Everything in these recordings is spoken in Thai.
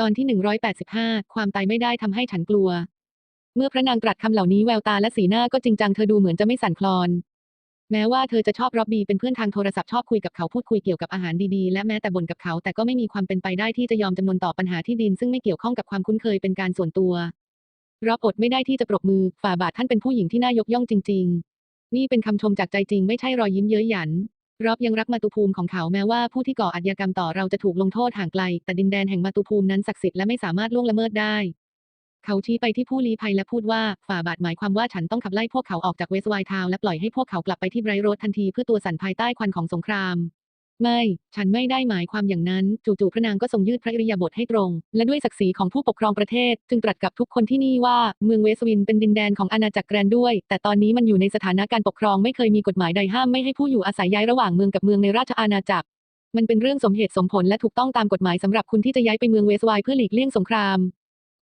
ตอนที่ 185 ความตายไม่ได้ทำให้ฉันกลัว เมื่อพระนางตรัสคำเหล่านี้แววตาและสีหน้าก็จริงจังเธอดูเหมือนจะไม่สั่นคลอน แม้ว่าเธอจะชอบร็อบบี้เป็นเพื่อนทางโทรศัพท์ชอบคุยกับเขาพูดคุยเกี่ยวกับอาหารดีๆ และแม้แต่บ่นกับเขาแต่ก็ไม่มีความเป็นไปได้ที่จะยอมจำนวนต่อปัญหาที่ดินซึ่งไม่เกี่ยวข้องกับความคุ้นเคยเป็นการส่วนตัวร็อบอดไม่ได้ที่จะปรบมือฝ่าบาทท่านเป็นผู้หญิงที่น่ายกย่องจริง ๆ นี่เป็นคำชมจากใจจริงไม่ใช่รอยยิ้มเย้ยหยัน ร็อบยังรักมาตุภูมิของเขาแม้ว่าผู้ที่ก่ออาชญากรรมต่อเราจะถูกลงโทษห่างไกล แต่ดินแดนแห่งมาตุภูมินั้นศักดิ์สิทธิ์และไม่สามารถล่วงละเมิดได้ เขาชี้ไปที่ผู้ลี้ภัยและพูดว่าฝ่าบาทหมายความว่าฉันต้องขับไล่พวกเขาออกจากเวสไวทาวและปล่อยให้พวกเขากลับไปที่ไบรโรดทันทีเพื่อตัวสั่นภายใต้ควันของสงคราม ไม่ ฉันไม่ได้หมายความอย่างนั้น จู่ๆพระนางก็ทรงยืดพระอิริยาบถให้ตรง และด้วยศักดิ์ศรีของผู้ปกครองประเทศ จึงตรัสกับทุกคนที่นี่ว่า เมืองเวสวินเป็นดินแดนของอาณาจักรแกรนด้วย แต่ตอนนี้มันอยู่ในสถานะการปกครองไม่เคยมีกฎหมายใดห้ามไม่ให้ผู้อยู่อาศัยย้ายระหว่างเมืองกับเมืองในราชอาณาจักร มันเป็นเรื่องสมเหตุสมผลและถูกต้องตามกฎหมายสำหรับคุณที่จะย้ายไปเมืองเวสไวเพื่อหลีกเลี่ยงสงคราม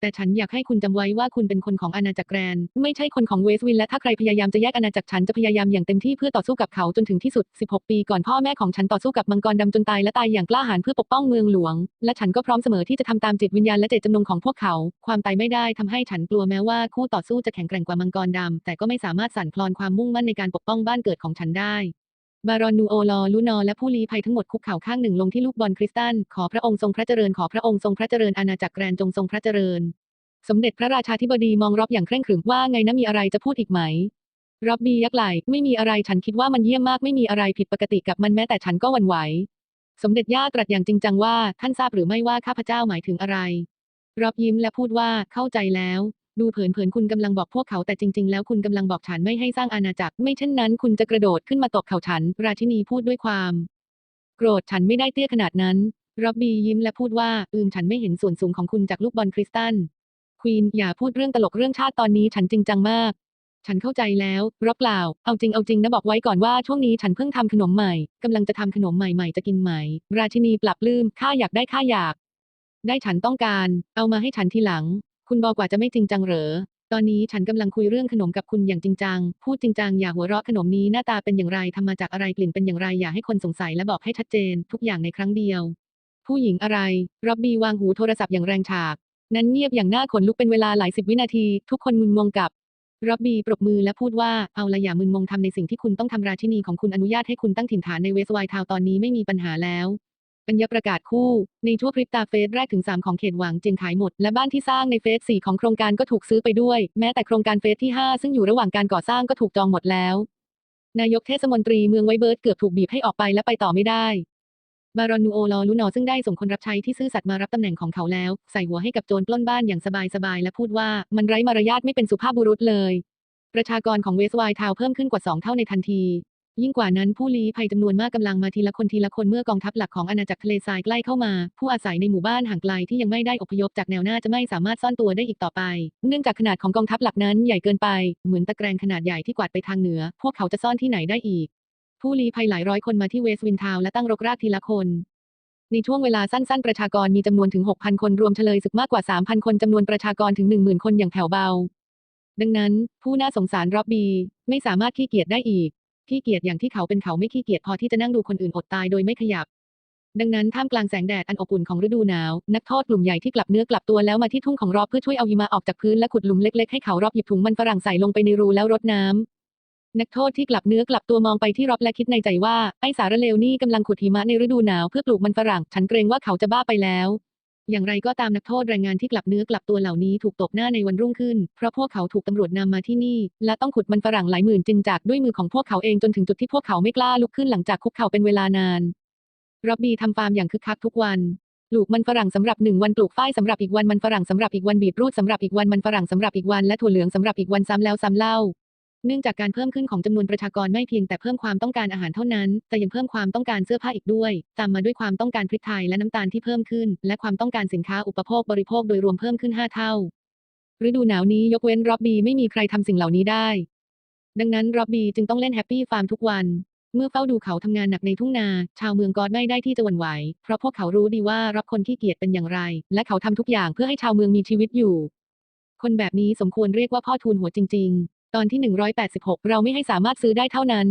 แต่ฉันอยากให้คุณจำไว้ว่าคุณเป็นคนของอาณาจักรแกรน ไม่ใช่คนของเวสต์วินและถ้าใครพยายามจะแยกอาณาจักรฉันจะพยายามอย่างเต็มที่เพื่อต่อสู้กับเขาจนถึงที่สุด 16 ปีก่อนพ่อแม่ของฉันต่อสู้กับมังกรดำจนตายและตายอย่างกล้าหาญเพื่อปกป้องเมืองหลวง และฉันก็พร้อมเสมอที่จะทำตามจิตวิญญาณและเจตจำนงของพวกเขา ความตายไม่ได้ทำให้ฉันกลัวแม้ว่าคู่ต่อสู้จะแข็งแกร่งกว่ามังกรดำแต่ก็ไม่สามารถสั่นคลอนความมุ่งมั่นในการปกป้องบ้านเกิดของฉันได้บารอนนูโอลอลูนอและผู้ลี้ภัยทั้งหมดคุกเข่าข้างหนึ่งลงที่ลูกบอลคริสตัลขอพระองค์ทรงพระเจริญ ขอพระองค์ทรงพระเจริญอาณาจักรแกรนจงทรงพระเจริญ สมเด็จพระราชาธิบดีมองรอบอย่างเคร่งขรึมว่าไงนะมีอะไรจะพูดอีกไหมรอบบียักไหลไม่มีอะไรฉันคิดว่ามันเยี่ยมมากไม่มีอะไรผิดปกติกับมันแม้แต่ฉันก็หวั่นไหว สมเด็จย่าตรัสอย่างจริงจังว่าท่านทราบหรือไม่ว่าข้าพเจ้าหมายถึงอะไร รอบยิ้มและพูดว่าเข้าใจแล้ว ดูเผินๆคุณกำลังบอกพวกเขาแต่จริง ๆ แล้วคุณกำลังบอกฉันไม่ให้สร้างอาณาจักร ไม่เช่นนั้น คุณจะกระโดดขึ้นมาตบเข่าฉัน ราชินีพูดด้วยความ โกรธฉันไม่ได้เตี้ยขนาดนั้นร็อบบี้ยิ้มและพูดว่าอืมฉันไม่เห็นส่วนสูงของคุณจากลูกบอลคริสตัล ควีนอย่าพูดเรื่องตลกเรื่องชาติตอนนี้ฉันจริงจังมาก ฉันเข้าใจแล้วร็อบเปล่า เอาจริงเอาจริงนะบอกไว้ก่อนว่าช่วงนี้ฉันเพิ่งทำขนมใหม่กำลังจะทำขนมใหม่ๆจะกินไหม ราชินีปรับลืมข้าอยากได้ข้าอยาก ได้ฉันต้องการ เอามาให้ฉันทีหลัง คุณบอกว่าจะไม่จริงจังเหรอตอนนี้ฉันกำลังคุยเรื่องขนมกับคุณอย่างจริงจัง พูดจริงจังอย่าหัวเราะขนมนี้หน้าตาเป็นอย่างไรทำมาจากอะไรกลิ่นเป็นอย่างไรอย่าให้คนสงสัยและบอกให้ชัดเจน ทุกอย่างในครั้งเดียว ผู้หญิงอะไร ร็อบบี้วางหูโทรศัพท์อย่างแรงฉาก นั้นเงียบอย่างน่าขนลุกเป็นเวลาหลายสิบวินาที ทุกคนมึนงงกับร็อบบี้ปรบมือและพูดว่า เอาละอย่ามึนงงทำในสิ่งที่คุณต้องทำราชินีของคุณอนุญาตให้คุณตั้งถิ่นฐานในเวสไวท์ทาวตอนนี้ไม่มีปัญหาแล้วปัญญาประกาศคู่ ในชั่วพริบตาเฟสแรกถึง 3 ของเขตหวังเจียงขายหมด และบ้านที่สร้างในเฟส 4 ของโครงการก็ถูกซื้อไปด้วย แม้แต่โครงการเฟสที่ 5 ซึ่งอยู่ระหว่างการก่อสร้างก็ถูกจองหมดแล้ว นายกเทศมนตรีเมืองไวเบิร์ดเกือบถูกบีบให้ออกไปและไปต่อไม่ได้ บารอนนูโอลอลูนอซึ่งได้ส่งคนรับใช้ที่ซื่อสัตย์มารับตำแหน่งของเขาแล้ว ใส่หัวให้กับโจรปล้นบ้านอย่างสบายๆและพูดว่ามันไร้มารยาทไม่เป็นสุภาพบุรุษเลย ประชากรของเวสไวทาวเพิ่มขึ้นกว่า 2 เท่าในทันที ยิ่งกว่านั้นผู้ลี้ภัยจำนวนมากกำลังมาทีละคนทีละคนเมื่อกองทัพหลักของอาณาจักรทะเลทรายใกล้เข้ามา ผู้อาศัยในหมู่บ้านห่างไกลที่ยังไม่ได้อพยพจากแนวหน้าจะไม่สามารถซ่อนตัวได้อีกต่อไป เนื่องจากขนาดของกองทัพหลักนั้นใหญ่เกินไป เหมือนตะแกรงขนาดใหญ่ที่กวาดไปทางเหนือ พวกเขาจะซ่อนที่ไหนได้อีก ผู้ลี้ภัยหลายร้อยคนมาที่เวสต์วินทาวและตั้งรกรากทีละคนในช่วงเวลาสั้นๆ ประชากรมีจำนวนถึง 6,000 คนรวมเฉลยศึกมากกว่า 3,000 คนจำนวนประชากรถึง 10,000 คนอย่างแผ่วเบา ดังนั้น ผู้น่าสงสารร็อบบี้ไม่สามารถขี้เกียจได้อีก ขี้เกียจอย่างที่เขาเป็นเขาไม่ขี้เกียจพอที่จะนั่งดูคนอื่นอดตายโดยไม่ขยับ ดังนั้นท่ามกลางแสงแดดอันอบอุ่นของฤดูหนาว นักโทษกลุ่มใหญ่ที่กลับเนื้อกลับตัวแล้วมาที่ทุ่งของรอบเพื่อช่วยเอาหิมะออกจากพื้นและขุดหลุมเล็กๆให้เขารอบหยิบถุงมันฝรั่งใส่ลงไปในรูแล้วรดน้ นักโทษที่กลับเนื้อกลับตัวมองไปที่ร็อบและคิดในใจว่า ไอ้สารเลวนี่กำลังขุดหิมะในฤดูหนาวเพื่อปลูกมันฝรั่ง ฉันเกรงว่าเขาจะบ้าไปแล้ว อย่างไรก็ตามนักโทษแรงงานที่กลับเนื้อกลับตัวเหล่านี้ถูกตบหน้าในวันรุ่งขึ้น เพราะพวกเขาถูกตำรวจนำมาที่นี่ และต้องขุดมันฝรั่งหลายหมื่นจึงจากด้วยมือของพวกเขาเองจนถึงจุดที่พวกเขาไม่กล้าลุกขึ้นหลังจากคุกเข่าเป็นเวลานานร็อบบี้ทำฟาร์มอย่างคึกคักทุกวันปลูกมันฝรั่งสำหรับหนึ่งวันปลูกฝ้ายสำหรับอีกวันมันฝรั่งสำหรับอีกวันบีบรูดสำหรับอีกวันมันฝรั่งสำหรับอีกวันและถั่วเหลืองสำหรับอีกวันซ้ำแล้วซ้ำเล่า เนื่องจากการเพิ่มขึ้นของจำนวนประชากรไม่เพียงแต่เพิ่มความต้องการอาหารเท่านั้น แต่ยังเพิ่มความต้องการเสื้อผ้าอีกด้วย ตามมาด้วยความต้องการพริกไทยและน้ำตาลที่เพิ่มขึ้น และความต้องการสินค้าอุปโภคบริโภคโดยรวมเพิ่มขึ้น 5 เท่า ฤดูหนาวนี้ยกเว้นร็อบบี้ไม่มีใครทำสิ่งเหล่านี้ได้ ดังนั้นร็อบบี้จึงต้องเล่นแฮปปี้ฟาร์มทุกวันเมื่อเฝ้าดูเขาทำงานหนักในทุ่งนา ชาวเมืองกอดไม่ได้ที่จะหวั่นไหว เพราะพวกเขารู้ดีว่ารับคนขี้เกียจเป็นอย่างไร และเขาทำทุกอย่างเพื่อให้ชาวเมืองมีชีวิตอยู่ คนแบบนี้สมควรเรียกว่าพ่อทูลหัวจริง ตอนที่ 186 เราไม่ให้สามารถซื้อได้เท่านั้น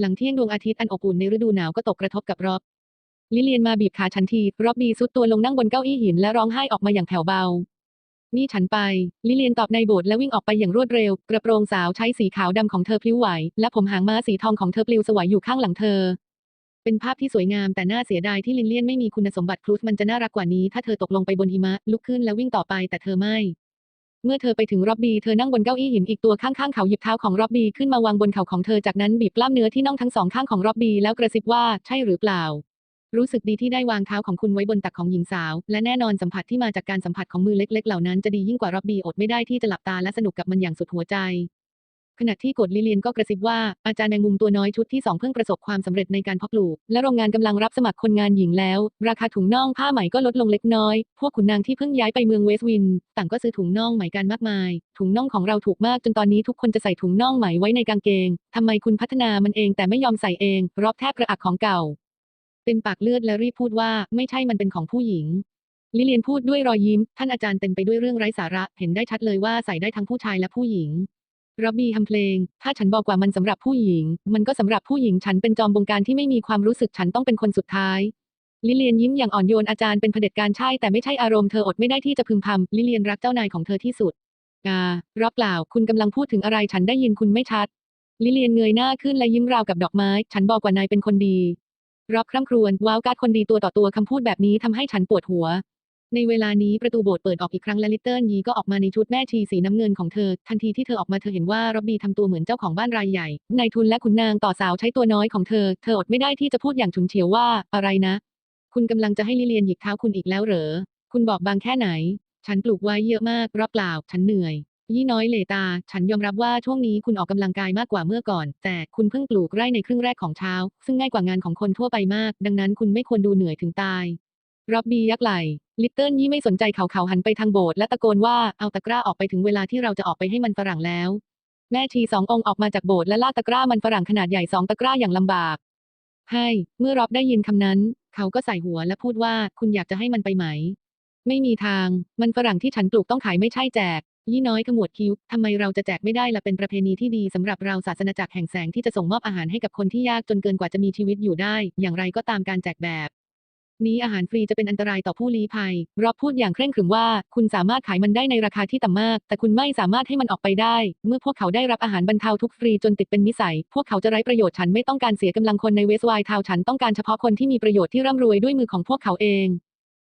หลังเที่ยงดวงอาทิตย์อันอบอุ่นในฤดูหนาวก็ตกกระทบกับรอบ ลิเลียนมาบีบขาฉันที รอบบี้ซุดตัวลงนั่งบนเก้าอี้หินและร้องไห้ออกมาอย่างแผ่วเบา นี่ฉันไป ลิเลียนตอบในโบสถ์และวิ่งออกไปอย่างรวดเร็ว กระโปรงสาวใช้สีขาวดำของเธอพลิ้วไหว และผมหางม้าสีทองของเธอปลิวสวายอยู่ข้างหลังเธอ เป็นภาพที่สวยงามแต่น่าเสียดายที่ลิเลียนไม่มีคุณสมบัติครูสมันจะน่ารักกว่านี้ ถ้าเธอตกลงไปบนหิมะลุกขึ้นและวิ่งต่อไปแต่เธอไม่ เมื่อเธอไปถึงร็อบบี้เธอนั่งบนเก้าอี้หินอีกตัวข้างๆเขาหยิบเท้าของร็อบบี้ขึ้นมาวางบนเข่าของเธอจากนั้นบีบกล้ามเนื้อที่น่องทั้งสองข้างของร็อบบี้แล้วกระซิบว่าใช่หรือเปล่า รู้สึกดีที่ได้วางเท้าของคุณไว้บนตักของหญิงสาว และแน่นอนสัมผัสที่มาจากการสัมผัสของมือเล็ก ๆ เหล่านั้นจะดียิ่งกว่าร็อบบี้อดไม่ได้ที่จะหลับตาและสนุกกับมันอย่างสุดหัวใจ ขณะที่กดลิเลียนก็กระซิบว่าอาจารย์แมงมุมตัวน้อยชุดที่สองเพิ่งประสบความสำเร็จในการเพาะปลูก และโรงงานกำลังรับสมัครคนงานหญิงแล้ว ราคาถุงน่องผ้าไหมก็ลดลงเล็กน้อย พวกขุนนางที่เพิ่งย้ายไปเมืองเวสต์วิน ต่างก็ซื้อถุงน่องไหมกันมากมาย ถุงน่องของเราถูกมากจนตอนนี้ทุกคนจะใส่ถุงน่องไหมไว้ในกางเกงทำไมคุณพัฒนามันเองแต่ไม่ยอมใส่เอง รอบแทบกระอักของเก่า เต็มปากเลือดและรีบพูดว่าไม่ใช่มันเป็นของผู้หญิงลิเลียนพูดด้วยรอยยิ้ม ท่านอาจารย์เต็มไปด้วยเรื่องไร้สาระ เห็นได้ชัดเลยว่าใส่ได้ทั้งผู้ชายและผู้หญิง รับบี้ทำเพลง ถ้าฉันบอกว่ามันสำหรับผู้หญิง มันก็สำหรับผู้หญิงฉันเป็นจอมบงการที่ไม่มีความรู้สึกฉันต้องเป็นคนสุดท้าย ลิเลียนยิ้มอย่างอ่อนโยนอาจารย์เป็นเผด็จการใช่แต่ไม่ใช่อารมณ์เธออดไม่ได้ที่จะพึมพำลิเลียนรักเจ้านายของเธอที่สุดอ่ารับเปล่า คุณกำลังพูดถึงอะไรฉันได้ยินคุณไม่ชัด ลิเลียนเงยหน้าขึ้นและยิ้มราวกับดอกไม้ ฉันบอกว่านายเป็นคนดีรับคร่ำครวญว้าวการดคนดีตัวต่อตัวคำพูดแบบนี้ทำให้ฉันปวดหัว ในเวลานี้ประตูโบสถ์เปิดออกอีกครั้งและลิตเติ้ลยีก็ออกมาในชุดแม่ชีสีน้ำเงินของเธอ ทันทีที่เธอออกมาเธอเห็นว่าร็อบบี้ทำตัวเหมือนเจ้าของบ้านรายใหญ่นายทุนและขุนนางต่อสาวใช้ตัวน้อยของเธอ เธออดไม่ได้ที่จะพูดอย่างฉุนเฉียวว่า อะไรนะ คุณกำลังจะให้ลิเลียนหยิกเท้าคุณอีกแล้วเหรอ คุณบอกบางแค่ไหน ฉันปลูกไว้เยอะมากรับเปล่า ฉันเหนื่อย ยี่น้อยเลตา ฉันยอมรับว่าช่วงนี้คุณออกกำลังกายมากกว่าเมื่อก่อน แต่คุณเพิ่งปลูกไร่ในครึ่งแรกของเช้า ซึ่งง่ายกว่างานของคนทั่วไปมาก ดังนั้นคุณไม่ควรดูเหนื่อยถึงตาย ร็อบบี้ยักไหล ลิตเติ้ลยี่ไม่สนใจเขาเขาหันไปทางโบสถ์และตะโกนว่าเอาตะกร้าออกไปถึงเวลาที่เราจะออกไปให้มันฝรั่งแล้ว แม่ชีสององค์ออกมาจากโบสถ์และลากตะกร้ามันฝรั่งขนาดใหญ่สองตะกร้าอย่างลำบาก ให้ เมื่อร็อบได้ยินคำนั้น เขาก็ใส่หัวและพูดว่าคุณอยากจะให้มันไปไหม ไม่มีทาง มันฝรั่งที่ฉันปลูกต้องขายไม่ใช่แจก ยี่น้อยขมวดคิ้วทำไมเราจะแจกไม่ได้ละเป็นประเพณีที่ดีสำหรับเราศาสนาจักรแห่งแสงที่จะส่งมอบอาหารให้กับคนที่ยากจนเกินกว่าจะมีชีวิตอยู่ได้ อย่างไรก็ตามการแจกแบบ นี้อาหารฟรีจะเป็นอันตรายต่อผู้ลี้ภัย รอบพูดอย่างเคร่งขรึมว่า คุณสามารถขายมันได้ในราคาที่ต่ำมาก แต่คุณไม่สามารถให้มันออกไปได้ เมื่อพวกเขาได้รับอาหารบรรเทาทุกฟรีจนติดเป็นนิสัย พวกเขาจะไร้ประโยชน์ฉันไม่ต้องการเสียกำลังคนในเวสไวท์ทาวฉันต้องการเฉพาะคนที่มีประโยชน์ที่ร่ำรวยด้วยมือของพวกเขาเอง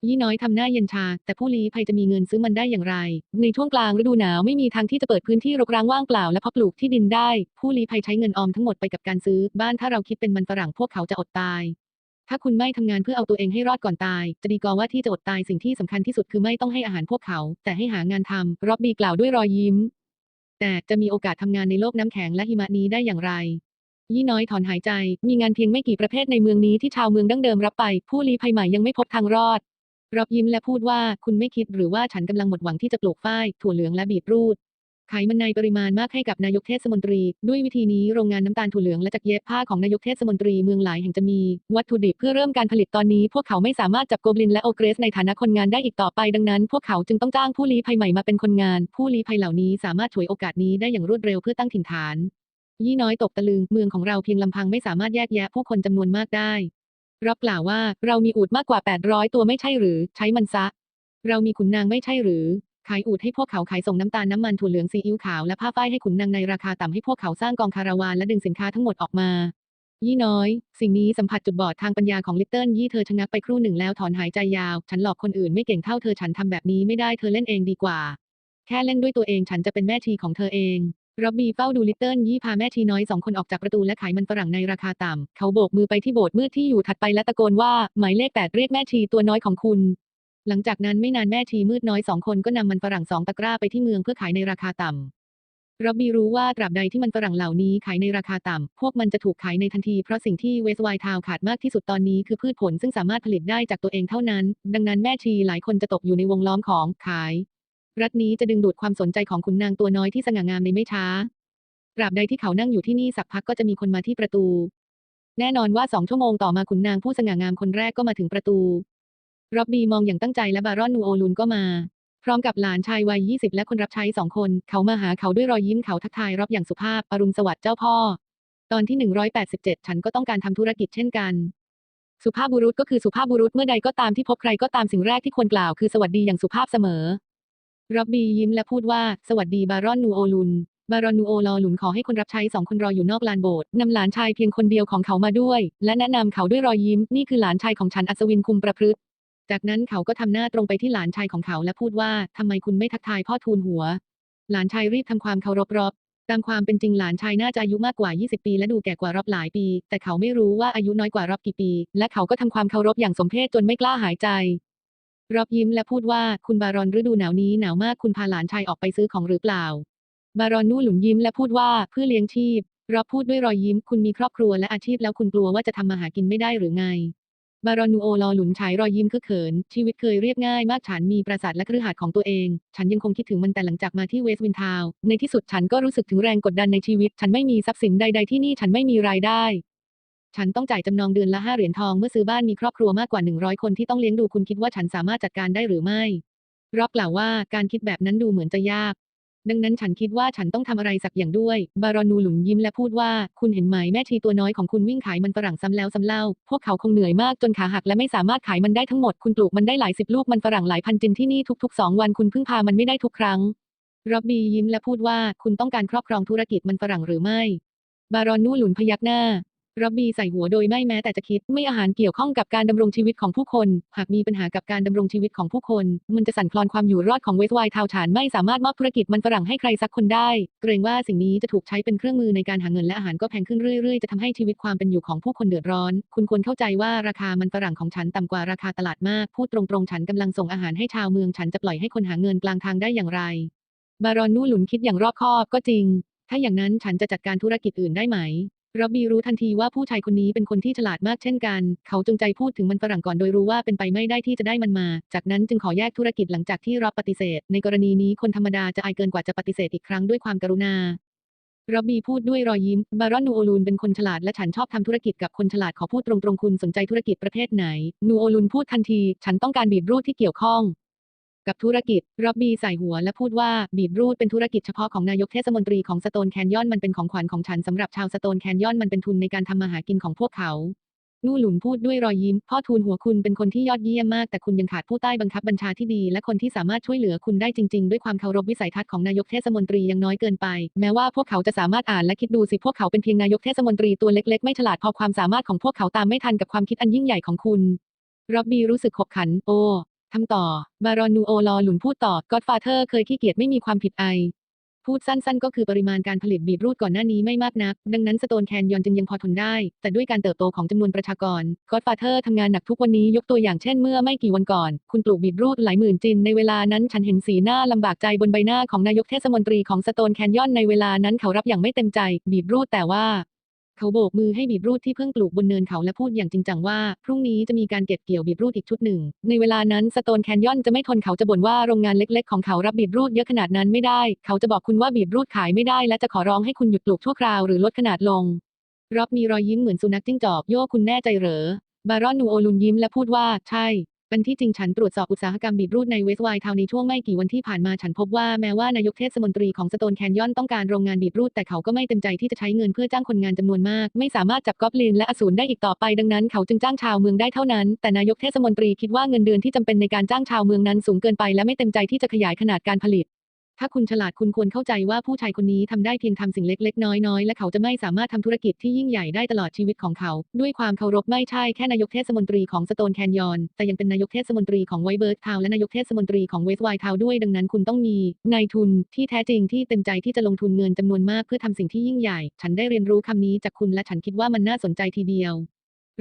ยี่น้อยทำหน้าเย็นชา แต่ผู้ลี้ภัยจะมีเงินซื้อมันได้อย่างไร ในช่วงกลางฤดูหนาวไม่มีทางที่จะเปิดพื้นที่รกร้างว่างเปล่าและเพาะปลูกที่ดินได้ ผู้ลี้ภัยใช้เงินออมทั้งหมดไปกับการซื้อ บ้านถ้าเราคิดเป็นมันฝรั่งพวกเขาจะอดตาย ถ้าคุณไม่ทำงานเพื่อเอาตัวเองให้รอดก่อนตาย จะดีกว่าว่าที่จะอดตายสิ่งที่สำคัญที่สุดคือไม่ต้องให้อาหารพวกเขา แต่ให้หางานทำรอบบี้กล่าวด้วยรอยยิ้ม แต่จะมีโอกาสทำงานในโลกน้ำแข็งและหิมะนี้ได้อย่างไร ยี่น้อยถอนหายใจ มีงานเพียงไม่กี่ประเภทในเมืองนี้ที่ชาวเมืองดั้งเดิมรับไป ผู้ลี้ภัยใหม่ยังไม่พบทางรอดรับยิ้มและพูดว่าคุณไม่คิดหรือว่าฉันกำลังหมดหวังที่จะปลูกฝ้ายถั่วเหลืองและบีทรูท ขายมันในปริมาณมากให้กับนายกเทศมนตรี ด้วยวิธีนี้โรงงานน้ำตาลถั่วเหลืองและจักเย็บผ้าของนายกเทศมนตรีเมืองหลายแห่งจะมี วัตถุดิบเพื่อเริ่มการผลิตตอนนี้พวกเขาไม่สามารถจับโกบลินและโอเกรสในฐานะคนงานได้อีกต่อไปดังนั้น พวกเขาจึงต้องจ้างผู้ลี้ภัยใหม่มาเป็นคนงาน ผู้ลี้ภัยเหล่านี้สามารถฉวยโอกาสนี้ได้อย่างรวดเร็วเพื่อตั้งถิ่นฐาน ยี่น้อยตกตะลึงเมืองของเราเพียงลำพังไม่สามารถแยกแยะผู้คนจำนวนมากได้รับกล่าวว่าเรามีอูฐมากกว่า 800 ตัวไม่ใช่หรือ ใช้มันซะ เรามีขุนนางไม่ใช่หรือ ขายอูฐให้พวกเขาขายส่งน้ำตาลน้ำมันถั่วเหลืองซีอิ๊วขาวและผ้าฝ้ายให้ขุนนางในราคาต่ำให้พวกเขาสร้างกองคาราวานและดึงสินค้าทั้งหมดออกมา ยี่น้อย สิ่งนี้สัมผัสจุดบอดทางปัญญาของลิตเติ้ลยี่เธอชะงักไปครู่หนึ่งแล้วถอนหายใจยาว ฉันหลอกคนอื่นไม่เก่งเท่าเธอฉันทำแบบนี้ไม่ได้เธอเล่นเองดีกว่า แค่เล่นด้วยตัวเองฉันจะเป็นแม่ชีของเธอเองร็อบบี้เฝ้าดูลิตเติ้ลยี่พาแม่ชีน้อยสองคนออกจากประตูและขายมันฝรั่งในราคาต่ำ เขาโบกมือไปที่โบสถ์มืดที่อยู่ถัดไปและตะโกนว่า หมายเลขแปดเรียกแม่ชีตัวน้อยของคุณ หลังจากนั้นไม่นานแม่ชีมืดน้อยสองคนก็นำมันฝรั่งสองตะกร้าไปที่เมืองเพื่อขายในราคาต่ำร็อบบี้รู้ว่าตราบใดที่มันฝรั่งเหล่านี้ขายในราคาต่ำ พวกมันจะถูกขายในทันทีเพราะสิ่งที่เวสไวทาวขาดมากที่สุดตอนนี้คือพืชผลซึ่งสามารถผลิตได้จากตัวเองเท่านั้น ดังนั้นแม่ชีหลายคนจะตกอยู่ในวงล้อมของขาย รัฐนี้จะดึงดูดความสนใจของขุนนางตัวน้อยที่สง่างามในไม่ช้าตราบใดที่เขานั่งอยู่ที่นี่สักพักก็จะมีคนมาที่ประตู แน่นอนว่าสองชั่วโมงต่อมาขุนนางผู้สง่างามคนแรกก็มาถึงประตู ร็อบบี้มองอย่างตั้งใจและบารอนนูโอลุนก็มา พร้อมกับหลานชายวัย 20 และคนรับใช้สองคน เขามาหาเขาด้วยรอยยิ้มเขาทักทายร็อบอย่างสุภาพอรุณสวัสดิ์เจ้าพ่อ ตอนที่ 187 ฉันก็ต้องการทำธุรกิจเช่นกันสุภาพบุรุษก็คือสุภาพบุรุษเมื่อใดก็ตามที่พบใครก็ตามสิ่งแรกที่ควรกล่าวคือสวัสดีอย่างสุภาพเสมอรับบี้ยิ้มและพูดว่าสวัสดีบารอนนูโอลุน บารอนนูโอลอหลุนขอให้คนรับใช้สองคนรออยู่นอกลานโบสถ์นำหลานชายเพียงคนเดียวของเขามาด้วย และแนะนำเขาด้วยรอยยิ้ม นี่คือหลานชายของฉันอัศวินคุมประพฤติ จากนั้นเขาก็ทำหน้าตรงไปที่หลานชายของเขาและพูดว่าทำไมคุณไม่ทักทายพ่อทูลหัว หลานชายรีบทำความเคารพรอบตามความเป็นจริงหลานชายน่าจะอายุมากกว่า 20 ปีและดูแก่กว่ารอบหลายปี แต่เขาไม่รู้ว่าอายุน้อยกว่ารอบกี่ปี และเขาก็ทำความเคารพอย่างสมเพชจนไม่กล้าหายใจรอบยิ้มและพูดว่าคุณบารอนฤดูหนาวนี้หนาวมากคุณพาหลานชายออกไปซื้อของหรือเปล่า บารอนนู่หลุนยิ้มและพูดว่าเพื่อเลี้ยงชีพรอบพูดด้วยรอยยิ้ม คุณมีครอบครัวและอาชีพแล้วคุณกลัวว่าจะทำมาหากินไม่ได้หรือไง บารอนูโอลอหลุนฉายรอยยิ้มคือเขิน ชีวิตเคยเรียบง่ายมากฉันมีปราสาทและเครือหาดของตัวเอง ฉันยังคงคิดถึงมันแต่หลังจากมาที่เวสต์วินทาวในที่สุดฉันก็รู้สึกถึงแรงกดดันในชีวิต ฉันไม่มีทรัพย์สินใด ๆ ที่นี่ฉันไม่มีรายได้ ฉันต้องจ่ายจำนองเดือนละห้าเหรียญทองเมื่อซื้อบ้านมีครอบครัวมากกว่า100คนที่ต้องเลี้ยงดูคุณคิดว่าฉันสามารถจัดการได้หรือไม่รอบกล่าวว่าการคิดแบบนั้นดูเหมือนจะยาก ดังนั้นฉันคิดว่าฉันต้องทำอะไรสักอย่างด้วย บารอนูหลุนยิ้มและพูดว่า คุณเห็นไหมแม่ชีตัวน้อยของคุณวิ่งขายมันฝรั่งซ้ำแล้วซ้ำเล่า พวกเขาคงเหนื่อยมากจนขาหักและไม่สามารถขายมันได้ทั้งหมด คุณปลูกมันได้หลายสิบลูกมันฝรั่งหลายพันจินที่นี่ทุกๆสองวันคุณพึ่งพามันไม่ได้ทุกครั้ง ร็อบบี้ยิ้มและพูดว่า คุณต้องการครอบครองธุรกิจมันฝรั่งหรือไม่ บารอนนูหลุนพยักหน้า ร็อบบี้ใส่หัวโดยไม่แม้แต่จะคิด ไม่อาหารเกี่ยวข้องกับการดำรงชีวิตของผู้คน หากมีปัญหากับการดำรงชีวิตของผู้คน มันจะสั่นคลอนความอยู่รอดของเวสไวท์ทาวฉันไม่สามารถมอบธุรกิจมันฝรั่งให้ใครสักคนได้ เกรงว่าสิ่งนี้จะถูกใช้เป็นเครื่องมือในการหาเงินและอาหารก็แพงขึ้นเรื่อยๆ จะทำให้ชีวิตความเป็นอยู่ของผู้คนเดือดร้อน คุณควรเข้าใจว่าราคามันฝรั่งของฉันต่ำกว่าราคาตลาดมาก พูดตรงๆ ฉันกำลังส่งอาหารให้ชาวเมือง ฉันจะปล่อยให้คนหาเงินกลางทางได้อย่างไร บารอนนูหลุนคิดอย่างรอบคอบก็จริง ถ้าอย่างนั้นฉันจะจัดการธุรกิจอื่นได้ไหม ร็อบบี้รู้ทันทีว่าผู้ชายคนนี้เป็นคนที่ฉลาดมากเช่นกัน เขาจงใจพูดถึงมันฝรั่งก่อนโดยรู้ว่าเป็นไปไม่ได้ที่จะได้มันมา จากนั้นจึงขอแยกธุรกิจหลังจากที่ร็อบปฏิเสธ ในกรณีนี้คนธรรมดาจะอายเกินกว่าจะปฏิเสธอีกครั้งด้วยความกรุณาร็อบบี้พูดด้วยรอยยิ้ม บารอนนูโอลูนเป็นคนฉลาดและฉันชอบทำธุรกิจกับคนฉลาดขอพูดตรงๆคุณสนใจธุรกิจประเภทไหน นูโอลูนพูดทันที ฉันต้องการบีบรูดที่เกี่ยวข้อง กับธุรกิจร็อบบี้ใส่หัวและพูดว่าบีบรูดเป็นธุรกิจเฉพาะของนายกเทศมนตรีของสโตนแคนยอนมันเป็นของขวัญของฉันสำหรับชาวสโตนแคนยอนมันเป็นทุนในการทำมาหากินของพวกเขานู่หลุนพูดด้วยรอยยิ้ม พ่อทูลหัวคุณเป็นคนที่ยอดเยี่ยมมากแต่คุณยังขาดผู้ใต้บังคับบัญชาที่ดี และคนที่สามารถช่วยเหลือคุณได้จริง ๆ ด้วยความเคารพวิสัยทัศน์ของนายกเทศมนตรียังน้อยเกินไป แม้ว่าพวกเขาจะสามารถอ่านและคิดดูสิพวกเขาเป็นเพียงนายกเทศมนตรีตัวเล็ก ๆ ไม่ฉลาดพอความสามารถของพวกเขาตามไม่ทันกับความคิดอันยิ่งใหญ่ของคุณร็อบบี้รู้สึกขบขัน โอ ทำต่อ บารอนนูโอลอหลุนพูดต่อก็อดฟาเธอร์เคยขี้เกียจไม่มีความผิดไอ พูดสั้นๆ ก็คือปริมาณการผลิตบีทรูทก่อนหน้านี้ไม่มากนัก ดังนั้นสโตนแคนยอนจึงยังพอทนได้ แต่ด้วยการเติบโตของจำนวนประชากรก็อดฟาเธอร์ทำงานหนักทุกวันนี้ยกตัวอย่างเช่นเมื่อไม่กี่วันก่อน คุณปลูกบีทรูทหลายหมื่นจินในเวลานั้นฉันเห็นสีหน้าลำบากใจบนใบหน้าของนายกเทศมนตรีของสโตนแคนยอนในเวลานั้นเขารับอย่างไม่เต็มใจบีทรูทแต่ว่า เขาโบกมือให้บีทรูทที่เพิ่งปลูกบนเนินเขาและพูดอย่างจริงจังว่า พรุ่งนี้จะมีการเก็บเกี่ยวบีทรูทอีกชุดหนึ่ง ในเวลานั้นสโตนแคนยอนจะไม่ทนเขาจะบ่นว่าโรงงานเล็กๆ ของเขารับบีทรูทเยอะขนาดนั้นไม่ได้ เขาจะบอกคุณว่าบีทรูทขายไม่ได้ และจะขอร้องให้คุณหยุดปลูกชั่วคราวหรือลดขนาดลงร็อบมีรอยยิ้มเหมือนสุนัขจิ้งจอกโยกคุณแน่ใจเหรอบารอนนูโอลุนยิ้มและพูดว่า ใช่ เป็นที่จริงฉันตรวจสอบอุตสาหกรรมบีบรูดในเวสต์ไวท์ทาวน์ในช่วงไม่กี่วันที่ผ่านมาฉันพบว่าแม้ว่านายกเทศมนตรีของสโตนแคนยอนต้องการโรงงานบีบรูดแต่เขาก็ไม่เต็มใจที่จะใช้เงินเพื่อจ้างคนงานจำนวนมาก ไม่สามารถจับกอบลินและอสูรได้อีกต่อไปดังนั้นเขาจึงจ้างชาวเมืองได้เท่านั้น แต่นายกเทศมนตรีคิดว่าเงินเดือนที่จำเป็นในการจ้างชาวเมืองนั้นสูงเกินไปและไม่เต็มใจที่จะขยายขนาดการผลิต ถ้าคุณฉลาดคุณควรเข้าใจว่าผู้ชายคนนี้ทำได้เพียงทำสิ่งเล็ก ๆ น้อยๆ และเขาจะไม่สามารถทำธุรกิจที่ยิ่งใหญ่ได้ตลอดชีวิตของเขา ด้วยความเคารพไม่ใช่แค่นายกเทศมนตรีของสโตนแคนยอน แต่ยังเป็นนายกเทศมนตรีของไวเบิร์กทาวและนายกเทศมนตรีของเวสต์ไวท์ทาวด้วยดังนั้นคุณต้องมีนายทุนที่แท้จริงที่เต็มใจที่จะลงทุนเงินจำนวนมากเพื่อทำสิ่งที่ยิ่งใหญ่ ฉันได้เรียนรู้คำนี้จากคุณและฉันคิดว่ามันน่าสนใจทีเดียว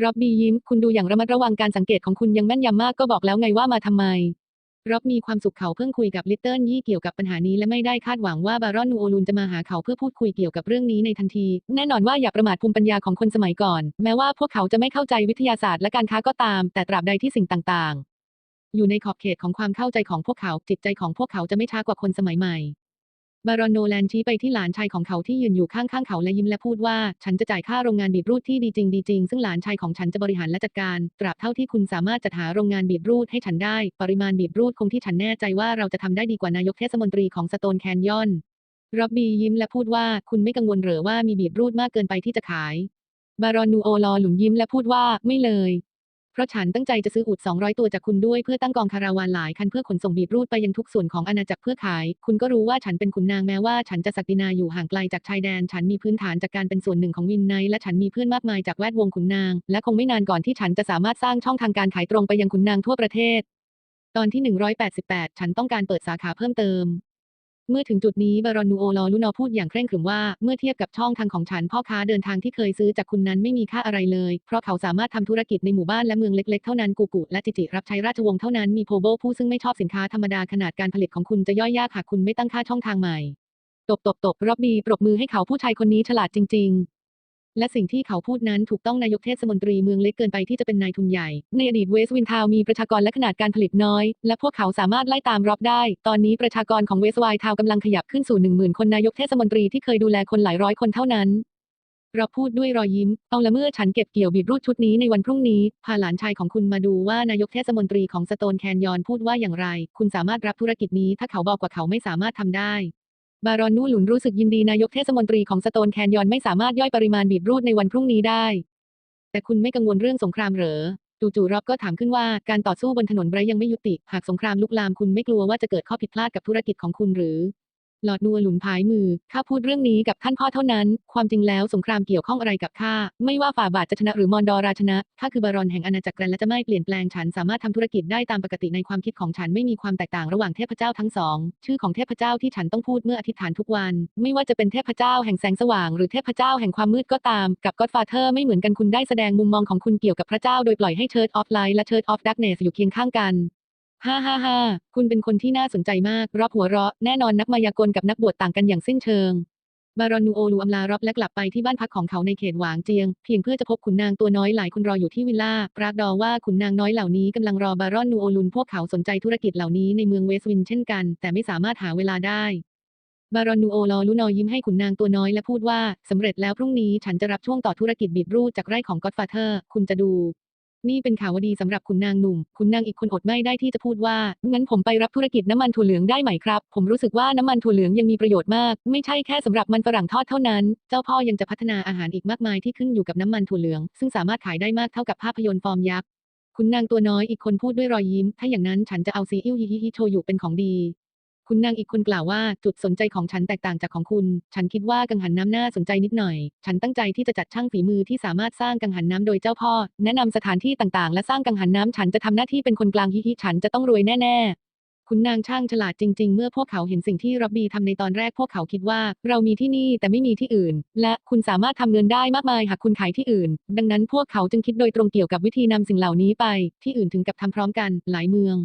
ร็อบบี้ยิ้ม คุณดูอย่างระมัดระวังการสังเกตของคุณยังแม่นยำมากก็บอกแล้วไงว่ามาทำไม ร็อบมีความสุขเขาเพิ่งคุยกับลิตเติ้ลยี่เกี่ยวกับปัญหานี้และไม่ได้คาดหวังว่าบารอนนูโอลูนจะมาหาเขาเพื่อพูดคุยเกี่ยวกับเรื่องนี้ในทันที แน่นอนว่าอย่าประมาทภูมิปัญญาของคนสมัยก่อน แม้ว่าพวกเขาจะไม่เข้าใจวิทยาศาสตร์และการค้าก็ตาม แต่ตราบใดที่สิ่งต่างๆ อยู่ในขอบเขตของความเข้าใจของพวกเขาจิตใจของพวกเขาจะไม่ช้ากว่าคนสมัยใหม่ บารอนโนแลนชี้ไปที่หลานชายของเขาที่ยืนอยู่ข้างๆเขาและยิ้มและพูดว่า ฉันจะจ่ายค่าโรงงานบีบรูดที่ดีจริงดีจริงซึ่งหลานชายของฉันจะบริหารและจัดการ ตราบเท่าที่คุณสามารถจัดหาโรงงานบีบรูดให้ฉันได้ ปริมาณบีบรูดคงที่ฉันแน่ใจว่าเราจะทำได้ดีกว่านายกเทศมนตรีของสโตนแคนยอนร็อบบี้ยิ้มและพูดว่าคุณไม่กังวลหรือว่ามีบีบรูดมากเกินไปที่จะขาย บารอนนูโอลอหลุนยิ้มและพูดว่าไม่เลย เพราะฉันตั้งใจจะซื้ออูฐ200 ตัวจากคุณด้วยเพื่อตั้งกองคาราวานหลายคันเพื่อขนส่งบีทรูทไปยังทุกส่วนของอาณาจักรเพื่อขาย คุณก็รู้ว่าฉันเป็นขุนนางแม้ว่าฉันจะศักดินาอยู่ห่างไกลจากชายแดน ฉันมีพื้นฐานจากการเป็นส่วนหนึ่งของวินไนและฉันมีเพื่อนมากมายจากแวดวงขุนนาง และคงไม่นานก่อนที่ฉันจะสามารถสร้างช่องทางการขายตรงไปยังขุนนางทั่วประเทศ ตอนที่ 188 ฉันต้องการเปิดสาขาเพิ่มเติม เมื่อถึงจุดนี้บารอนนูโอลอลุนอพูดอย่างเคร่งขรึมว่า เมื่อเทียบกับช่องทางของฉันพ่อค้าเดินทางที่เคยซื้อจากคุณนั้นไม่มีค่าอะไรเลย เพราะเขาสามารถทำธุรกิจในหมู่บ้านและเมืองเล็กๆ เท่านั้นกูกุและจิจิรับใช้ราชวงศ์เท่านั้นมีโพโบผู้ซึ่งไม่ชอบสินค้าธรรมดาขนาดการผลิตของคุณจะย่อยยากหากคุณไม่ตั้งค่าช่องทางใหม่ ตบตบตบร็อบบี้ปรบมือให้เขาผู้ชายคนนี้ฉลาดจริง ๆ และสิ่งที่เขาพูดนั้นถูกต้องนายกเทศมนตรีเมืองเล็กเกินไปที่จะเป็นนายทุนใหญ่ ในอดีตเวสต์วินทาวมีประชากรและขนาดการผลิตน้อย และพวกเขาสามารถไล่ตามร็อบได้ ตอนนี้ประชากรของเวสต์ไวทาวกำลังขยับขึ้นสู่หนึ่งหมื่นคนนายกเทศมนตรีที่เคยดูแลคนหลายร้อยคนเท่านั้นเราพูดด้วยรอยยิ้ม เอาละเมื่อฉันเก็บเกี่ยวบีบรูดชุดนี้ในวันพรุ่งนี้ พาหลานชายของคุณมาดูว่านายกเทศมนตรีของสโตนแคนยอนพูดว่าอย่างไร คุณสามารถรับธุรกิจนี้ถ้าเขาบอกว่าเขาไม่สามารถทำได้ บารอนนูหลุนรู้สึกยินดีนายกเทศมนตรีของสโตนแคนยอนไม่สามารถย่อยปริมาณบีบรูดในวันพรุ่งนี้ได้ แต่คุณไม่กังวลเรื่องสงครามเหรอ จู่ๆรอบก็ถามขึ้นว่าการต่อสู้บนถนนไบรยังไม่ยุติ หากสงครามลุกลามคุณไม่กลัวว่าจะเกิดข้อผิดพลาดกับธุรกิจของคุณหรือ หลอดนัวหลุนพายมือข้าพูดเรื่องนี้กับท่านพ่อเท่านั้น ความจริงแล้วสงครามเกี่ยวข้องอะไรกับข้า ไม่ว่าฝ่าบาทจะชนะหรือมอนดอราชนะ ข้าคือบารอนแห่งอาณาจักรแกรนและจะไม่เปลี่ยนแปลงฉันสามารถทำธุรกิจได้ตามปกติในความคิดของฉันไม่มีความแตกต่างระหว่างเทพเจ้าทั้งสอง ชื่อของเทพเจ้าที่ฉันต้องพูดเมื่ออธิษฐานทุกวัน ไม่ว่าจะเป็นเทพเจ้าแห่งแสงสว่างหรือเทพเจ้าแห่งความมืดก็ตาม กับก็อดฟาเธอร์ไม่เหมือนกันคุณได้แสดงมุมมองของคุณเกี่ยวกับพระเจ้าโดยปล่อยให้เชิร์ of ออฟไลท์และเชิร์ of ออฟดักเนสอยู่เคียงข้างกัน ฮ่าฮ่าฮ่าคุณเป็นคนที่น่าสนใจมาก รอบหัวเราะ แน่นอนนักมายากลกับนักบวชต่างกันอย่างสิ้นเชิง บารอนนูโอลูอำลารอบและกลับไปที่บ้านพักของเขาในเขตหวางเจียง เพียงเพื่อจะพบขุนนางตัวน้อยหลายคนรออยู่ที่วิลล่า ปรากดอว่าขุนนางน้อยเหล่านี้กำลังรอบารอนนูโอลุนพวกเขาสนใจธุรกิจเหล่านี้ในเมืองเวสต์วินเช่นกัน แต่ไม่สามารถหาเวลาได้ บารอนนูโอลอลุนอยิ้มให้ขุนนางตัวน้อยและพูดว่าสำเร็จแล้วพรุ่งนี้ฉันจะรับช่วงต่อธุรกิจบีดรูดจากไร่ของก็อดฟาเธอร์ คุณจะดู นี่เป็นข่าวดีสำหรับขุนนางหนุ่มขุนนางอีกคนอดไม่ได้ที่จะพูดว่า งั้นผมไปรับธุรกิจน้ำมันถั่วเหลืองได้ไหมครับ ผมรู้สึกว่าน้ำมันถั่วเหลืองยังมีประโยชน์มาก ไม่ใช่แค่สำหรับมันฝรั่งทอดเท่านั้น เจ้าพ่อยังจะพัฒนาอาหารอีกมากมายที่ขึ้นอยู่กับน้ำมันถั่วเหลือง ซึ่งสามารถขายได้มากเท่ากับภาพยนตร์ฟอร์มยักษ์ขุนนางตัวน้อยอีกคนพูดด้วยรอยยิ้ม ถ้าอย่างนั้นฉันจะเอาซีอิ๊วฮิฮิฮิโชยุเป็นของดี คุณนางอีกคนกล่าวว่าจุดสนใจของฉันแตกต่างจากของคุณ ฉันคิดว่ากังหันน้ำน่าสนใจนิดหน่อย ฉันตั้งใจที่จะจัดช่างฝีมือที่สามารถสร้างกังหันน้ำโดยเจ้าพ่อ แนะนำสถานที่ต่างๆ และสร้างกังหันน้ำฉันจะทำหน้าที่เป็นคนกลางฮิฮิฉันจะต้องรวยแน่ๆ คุณนางช่างฉลาดจริง ๆ เมื่อพวกเขาเห็นสิ่งที่ร็อบบีทำในตอนแรกพวกเขาคิดว่า เรามีที่นี่แต่ไม่มีที่อื่น และคุณสามารถทำเงินได้มากมายหากคุณขายที่อื่น ดังนั้นพวกเขาจึงคิดโดยตรงเกี่ยวกับวิธีนำสิ่งเหล่านี้ไป ที่อื่นถึงกับทำพร้อมกันหลายเมือง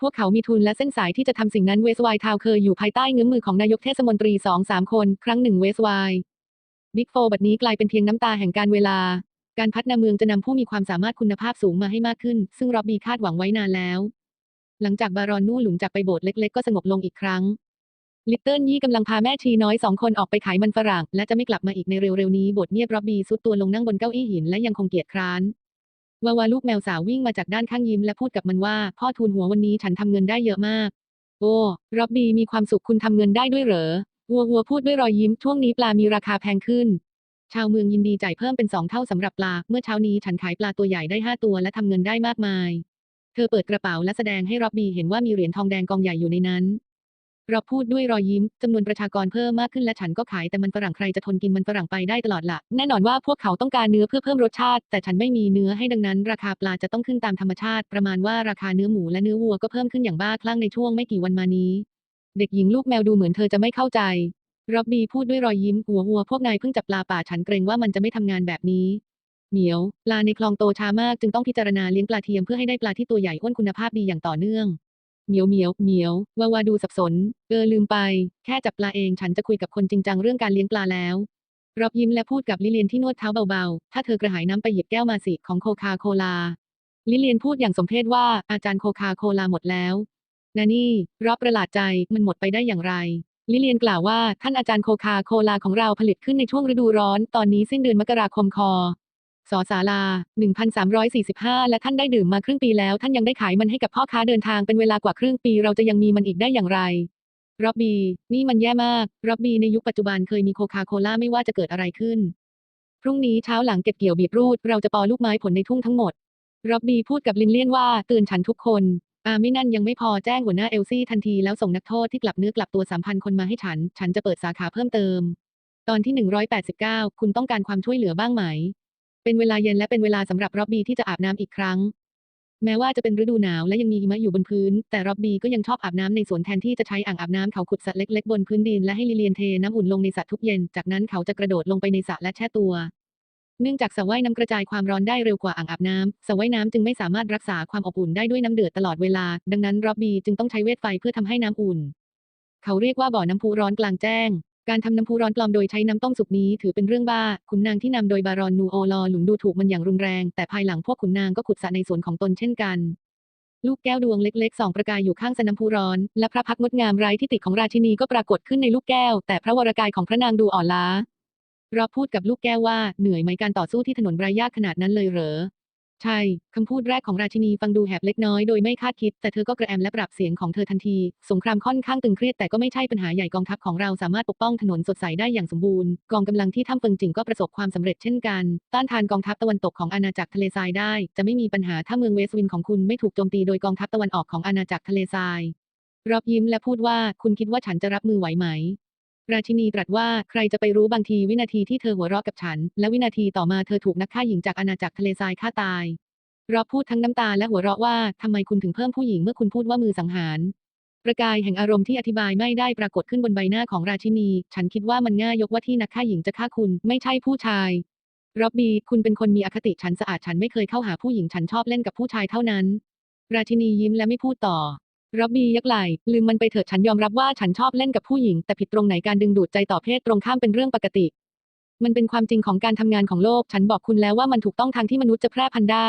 พวกเขามีทุนและเส้นสายที่จะทำสิ่งนั้นเวสไวทาวเคยอยู่ภายใต้เงื้อมมือของนายกเทศมนตรีสองสามคน ครั้งหนึ่งเวสไวบิ๊กโฟบัดนี้กลายเป็นเพียงน้ำตาแห่งการเวลา การพัฒนาเมืองจะนำผู้มีความสามารถคุณภาพสูงมาให้มากขึ้น ซึ่งร็อบบี้คาดหวังไว้นานแล้ว หลังจากบารอนนู่หลุงจากไปโบสถ์เล็ก ๆ ก็สงบลงอีกครั้ง ลิตเติ้ลยี่กำลังพาแม่ชีน้อยสองคนออกไปขายมันฝรั่ง และจะไม่กลับมาอีกในเร็วๆนี้บทเงียบร็อบบี้ซุดตัวลงนั่งบนเก้าอี้หินและยังคงเกียจคร้าน วาวาลูกแมวสาววิ่งมาจากด้านข้างยิ้มและพูดกับมันว่า พ่อทูลหัววันนี้ฉันทำเงินได้เยอะมาก โอ้ร็อบบี้มีความสุขคุณทำเงินได้ด้วยเหรอวัววัวพูดด้วยรอยยิ้มช่วงนี้ปลามีราคาแพงขึ้น ชาวเมืองยินดีจ่ายเพิ่มเป็นสองเท่าสำหรับปลา เมื่อเช้านี้ฉันขายปลาตัวใหญ่ได้ห้าตัวและทำเงินได้มากมาย เธอเปิดกระเป๋าและแสดงให้ร็อบบี้เห็นว่ามีเหรียญทองแดงกองใหญ่อยู่ในนั้น เราพูดด้วยรอยยิ้มจำนวนประชากรเพิ่มมากขึ้นและฉันก็ขายแต่มันฝรั่งใครจะทนกินมันฝรั่งไปได้ตลอดละแน่นอนว่าพวกเขาต้องการเนื้อเพื่อเพิ่มรสชาติ แต่ฉันไม่มีเนื้อให้ดังนั้น ราคาปลาจะต้องขึ้นตามธรรมชาติ ประมาณว่าราคาเนื้อหมูและเนื้อวัวก็เพิ่มขึ้นอย่างบ้าคลั่งในช่วงไม่กี่วันมานี้ เด็กหญิงลูกแมวดูเหมือนเธอจะไม่เข้าใจร็อบบี้พูดด้วยรอยยิ้มหัววัวพวกนายเพิ่งจับปลาป่าฉันเกรงว่ามันจะไม่ทำงานแบบนี้เหมียว ปลาในคลองโตช้ามากจึงต้องพิจารณาเลี้ยงปลาเทียมเพื่อให้ได้ปลาที่ตัวใหญ่อ้วนคุณภาพดีอย่างต่อเนื่อง เหมียวเหมียวเหมียววาวาดูสับสน เออลืมไป แค่จับปลาเองฉันจะคุยกับคนจริงจังเรื่องการเลี้ยงปลาแล้วรอบยิ้มและพูดกับลิเลียนที่นวดเท้าเบาๆ ถ้าเธอกระหายน้ำไปหยิบแก้วมาสิของโคคาโคลา ลิเลียนพูดอย่างสมเพชว่าอาจารย์โคคาโคลาหมดแล้วนานี่รอบประหลาดใจมันหมดไปได้อย่างไร ลิเลียนกล่าวว่าท่านอาจารย์โคคาโคลาของเราผลิตขึ้นในช่วงฤดูร้อน ตอนนี้สิ้นเดือนมกราคมคอ สอสาลา 1,345 และท่านได้ดื่มมาครึ่งปีแล้ว ท่านยังได้ขายมันให้กับพ่อค้าเดินทางเป็นเวลากว่าครึ่งปีเราจะยังมีมันอีกได้อย่างไรร็อบบี้นี่มันแย่มากร็อบบี้ในยุคปัจจุบันเคยมีโคคาโคล่าไม่ว่าจะเกิดอะไรขึ้น พรุ่งนี้เช้าหลังเก็บเกี่ยวบีบรูด เราจะปอลูกไม้ผลในทุ่งทั้งหมดร็อบบี้พูดกับลินเลียนว่าเตือนฉันทุกคนอาไม่นั่นยังไม่พอแจ้งหัวหน้าเอลซี่ทันทีแล้วส่งนักโทษที่กลับเนื้อกลับตัวสามพันคนมาให้ฉัน ฉันจะเปิดสาขาเพิ่มเติม ตอนที่ 189 คุณต้องการความช่วยเหลือบ้างไหม เป็นเวลาเย็นและเป็นเวลาสำหรับร็อบบี้ที่จะอาบน้ำอีกครั้ง แม้ว่าจะเป็นฤดูหนาวและยังมีหิมะอยู่บนพื้น แต่ร็อบบี้ก็ยังชอบอาบน้ำในสวนแทนที่จะใช้อ่างอาบน้ำเขาขุดสระเล็กๆบนพื้นดินและให้ลิเลียนเทน้ำอุ่นลงในสระทุกเย็น จากนั้นเขาจะกระโดดลงไปในสระและแช่ตัว เนื่องจากสระว่ายน้ำกระจายความร้อนได้เร็วกว่าอ่างอาบน้ำสระว่ายน้ำจึงไม่สามารถรักษาความอบอุ่นได้ด้วยน้ำเดือดตลอดเวลา ดังนั้นร็อบบี้จึงต้องใช้เวทไฟเพื่อทำให้น้ำอุ่น เขาเรียกว่าบ่อน้ำพุร้อนกลางแจ้ง การทำน้ำพุร้อนปลอมโดยใช้น้ำต้มสุกนี้ถือเป็นเรื่องบ้า ขุนนางที่นำโดยบารอนนูโอลอหลุนดูถูกมันอย่างรุนแรง แต่ภายหลังพวกขุนนางก็ขุดสระในสวนของตนเช่นกัน ลูกแก้วดวงเล็กๆสองประกายอยู่ข้างสน้ำพุร้อน และพระพักงดงามไร้ที่ติดของราชินีก็ปรากฏขึ้นในลูกแก้ว แต่พระวรกายของพระนางดูอ่อนล้ารอพูดกับลูกแก้วว่าเหนื่อยไหมการต่อสู้ที่ถนนรายยากขนาดนั้นเลยเหรอ ใช่ คำพูดแรกของราชินีฟังดูแหบเล็กน้อยโดยไม่คาดคิด แต่เธอก็กระแอมและปรับเสียงของเธอทันที สงครามค่อนข้างตึงเครียดแต่ก็ไม่ใช่ปัญหาใหญ่กองทัพของเราสามารถปกป้องถนนสดใสได้อย่างสมบูรณ์ กองกำลังที่ถ้ำเฟิงจิงก็ประสบความสำเร็จเช่นกัน ต้านทานกองทัพตะวันตกของอาณาจักรทะเลทรายได้ จะไม่มีปัญหาถ้าเมืองเวสต์วินของคุณไม่ถูกโจมตีโดยกองทัพตะวันออกของอาณาจักรทะเลทรายรอบยิ้มและพูดว่าคุณคิดว่าฉันจะรับมือไหวไหม ราชินีตรัสว่าใครจะไปรู้บางทีวินาทีที่เธอหัวเราะกับฉัน และวินาทีต่อมาเธอถูกนักฆ่าหญิงจากอาณาจักรทะเลทรายฆ่าตายรอบพูดทั้งน้ำตาและหัวเราะว่าทำไมคุณถึงเพิ่มผู้หญิงเมื่อคุณพูดว่ามือสังหาร ประกายแห่งอารมณ์ที่อธิบายไม่ได้ปรากฏขึ้นบนใบหน้าของราชินี ฉันคิดว่ามันง่ายยกว่าที่นักฆ่าหญิงจะฆ่าคุณไม่ใช่ผู้ชายร็อบบี้คุณเป็นคนมีอคติฉันสะอาดฉันไม่เคยเข้าหาผู้หญิงฉันชอบเล่นกับผู้ชายเท่านั้น ราชินียิ้มและไม่พูดต่อ ร็อบบี้ยักไหลลืมมันไปเถิดฉันยอมรับว่าฉันชอบเล่นกับผู้หญิง แต่ผิดตรงไหนการดึงดูดใจต่อเพศตรงข้ามเป็นเรื่องปกติ มันเป็นความจริงของการทำงานของโลก ฉันบอกคุณแล้วว่ามันถูกต้องทางที่มนุษย์จะแพร่พันธุ์ได้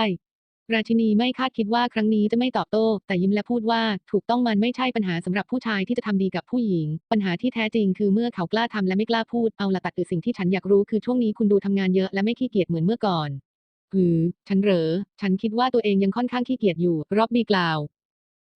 ราชินีไม่คาดคิดว่าครั้งนี้จะไม่ตอบโต้ แต่ยิ้มและพูดว่าถูกต้องมันไม่ใช่ปัญหาสำหรับผู้ชายที่จะทำดีกับผู้หญิง ปัญหาที่แท้จริงคือเมื่อเขากล้าทำและไม่กล้าพูดเอาละตัดคือสิ่งที่ฉันอยากรู้คือช่วงนี้คุณดูทำงานเยอะและไม่ขี้เกียจเหมือนเมื่อก่อนหือ ฉันเหรอ ฉันคิดว่าตัวเองยังค่อนข้างขี้เกียจอยู่ รอบบีกล่าว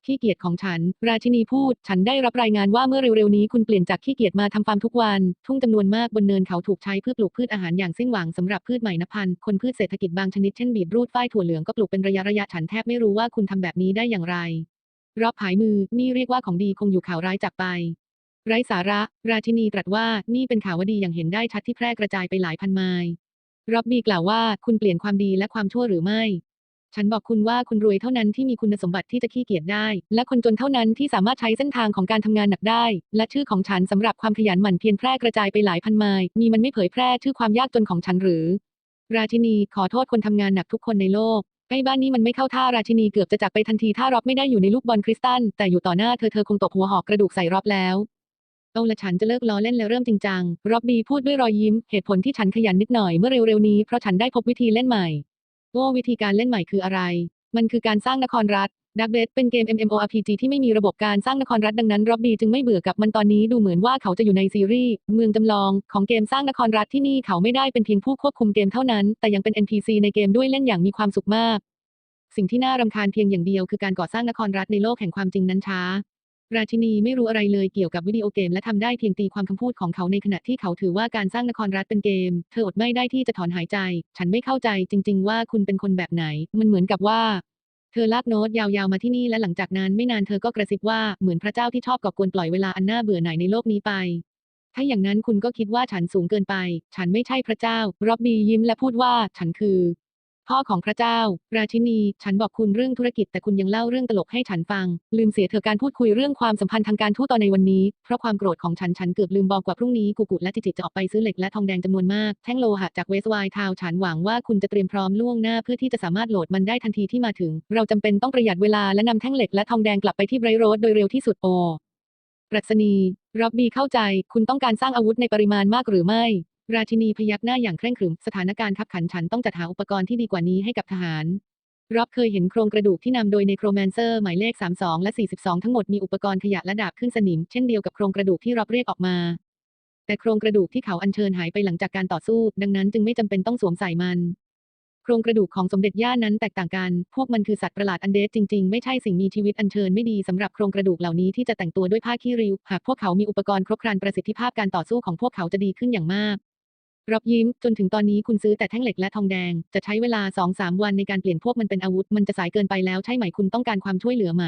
ขี้เกียจของฉัน ราชินีพูด ฉันได้รับรายงานว่าเมื่อเร็วๆนี้คุณเปลี่ยนจากขี้เกียจมาทำฟาร์มทุกวัน ทุ่งจำนวนมากบนเนินเขาถูกใช้เพื่อปลูกพืชอาหารอย่างสิ้นหวังสำหรับพืชใหม่นับพัน คนพืชเศรษฐกิจบางชนิดเช่นบีทรูทฝ้ายถั่วเหลืองก็ปลูกเป็นระยะระยะฉันแทบไม่รู้ว่าคุณทำแบบนี้ได้อย่างไร รอบผายมือ นี่เรียกว่าของดีคงอยู่ข่าวร้ายจากไป ไร้สาระ ราชินีตรัสว่านี่เป็นข่าวดีอย่างเห็นได้ชัดที่แพร่กระจายไปหลายพันไมล์ ร็อบบี้กล่าวว่าคุณเปลี่ยนความดีและความชั่วหรือไม่ ฉันบอกคุณว่าคุณรวยเท่านั้นที่มีคุณสมบัติที่จะขี้เกียจได้ และคนจนเท่านั้นที่สามารถใช้เส้นทางของการทำงานหนักได้ และชื่อของฉันสำหรับความขยันหมั่นเพียรแพร่กระจายไปหลายพันไมล์มีมันไม่เผยแพร่ชื่อความยากจนของฉันหรือ ราชินีขอโทษคนทำงานหนักทุกคนในโลกไอ้บ้านนี้มันไม่เข้าท่าราชินีเกือบจะจากไปทันทีถ้ารอบไม่ได้อยู่ในลูกบอลคริสตัลแต่อยู่ต่อหน้าเธอเธอคงตกหัวหอกกระดูกใส่รอบแล้วเอาละฉันจะเลิกล้อเล่นแล้วเริ่มจริงจังร็อบบีพูดด้วยรอยยิ้มเหตุผลที่ฉันขยันนิดหน่อยเมื่อเร็วๆนี้เพราะฉันได้พบวิธีเล่นใหม่ โอ้วิธีการเล่นใหม่คืออะไร มันคือการสร้างนครรัฐดักเบสเป็นเกม MMORPG ที่ไม่มีระบบการสร้างนครรัฐดังนั้นร็อบบี้จึงไม่เบื่อกับมันตอนนี้ดูเหมือนว่าเขาจะอยู่ในซีรีส์เมืองจำลองของเกมสร้างนครรัฐที่นี่เขาไม่ได้เป็นเพียงผู้ควบคุมเกมเท่านั้น แต่ยังเป็น NPC ในเกมด้วยเล่นอย่างมีความสุขมาก สิ่งที่น่ารำคาญเพียงอย่างเดียวคือการก่อสร้างนครรัฐในโลกแห่งความจริงนั้นช้า ราชินีไม่รู้อะไรเลยเกี่ยวกับวิดีโอเกมและทำได้เพียงตีความคำพูดของเขาในขณะที่เขาถือว่าการสร้างนครรัฐเป็นเกม เธออดไม่ได้ที่จะถอนหายใจ ฉันไม่เข้าใจจริง ๆ ว่าคุณเป็นคนแบบไหน มันเหมือนกับว่า เธอลากโน้ตยาวๆมาที่นี่และหลังจากนั้นไม่นานเธอก็กระซิบว่าเหมือนพระเจ้าที่ชอบก่อกวนปล่อยเวลาอันน่าเบื่อหน่ายในโลกนี้ไป ถ้าอย่างนั้นคุณก็คิดว่าฉันสูงเกินไป ฉันไม่ใช่พระเจ้า ร็อบบี้ยิ้มและพูดว่า ฉันคือ พ่อของพระเจ้า ราชินี ฉันบอกคุณเรื่องธุรกิจแต่คุณยังเล่าเรื่องตลกให้ฉันฟัง ลืมเสียเธอการพูดคุยเรื่องความสัมพันธ์ทางการทูตตอนในวันนี้ เพราะความโกรธของฉัน ฉันเกือบลืมบอกว่าพรุ่งนี้กูกุและจิจิจะออกไปซื้อเหล็กและทองแดงจำนวนมาก แท่งโลหะจากเวสไวน์ทาวฉันหวังว่าคุณจะเตรียมพร้อมล่วงหน้าเพื่อที่จะสามารถโหลดมันได้ทันทีที่มาถึง เราจำเป็นต้องประหยัดเวลาและนำแท่งเหล็กและทองแดงกลับไปที่ไบรโรดโดยเร็วที่สุดโอปรัชนี ร็อบบี้เข้าใจ คุณต้องการสร้างอาวุธในปริมาณมากหรือไม่ ราชินีพยักหน้าอย่างเคร่งขรึม สถานการณ์ขับขันฉันต้องจัดหาอุปกรณ์ที่ดีกว่านี้ให้กับทหารร็อบเคยเห็นโครงกระดูกที่นำโดยในโครแมนเซอร์หมายเลข 32 และ 42 ทั้งหมดมีอุปกรณ์ขยะและดาบขึ้นสนิม เช่นเดียวกับโครงกระดูกที่ร็อบเรียกออกมา แต่โครงกระดูกที่เขาอัญเชิญหายไปหลังจากการต่อสู้ ดังนั้นจึงไม่จำเป็นต้องสวมใส่มัน โครงกระดูกของสมเด็จย่านั้นแตกต่างกัน พวกมันคือสัตว์ประหลาดอันเดสจริงๆ ไม่ใช่สิ่งมีชีวิตอันเชิญไม่ดีสำหรับโครงกระดูกเหล่านี้ที่จะแต่งตัวด้วยผ้าขี้ริ้ว หากพวกเขามีอุปกรณ์ครบครันประสิทธิภาพการต่อสู้ของพวกเขาจะดีขึ้นอย่างมาก รับยิ้ม จนถึงตอนนี้คุณซื้อแต่แท่งเหล็กและทองแดง จะใช้เวลา2-3วันในการเปลี่ยนพวกมันเป็นอาวุธ มันจะสายเกินไปแล้วใช่ไหมคุณต้องการความช่วยเหลือไหม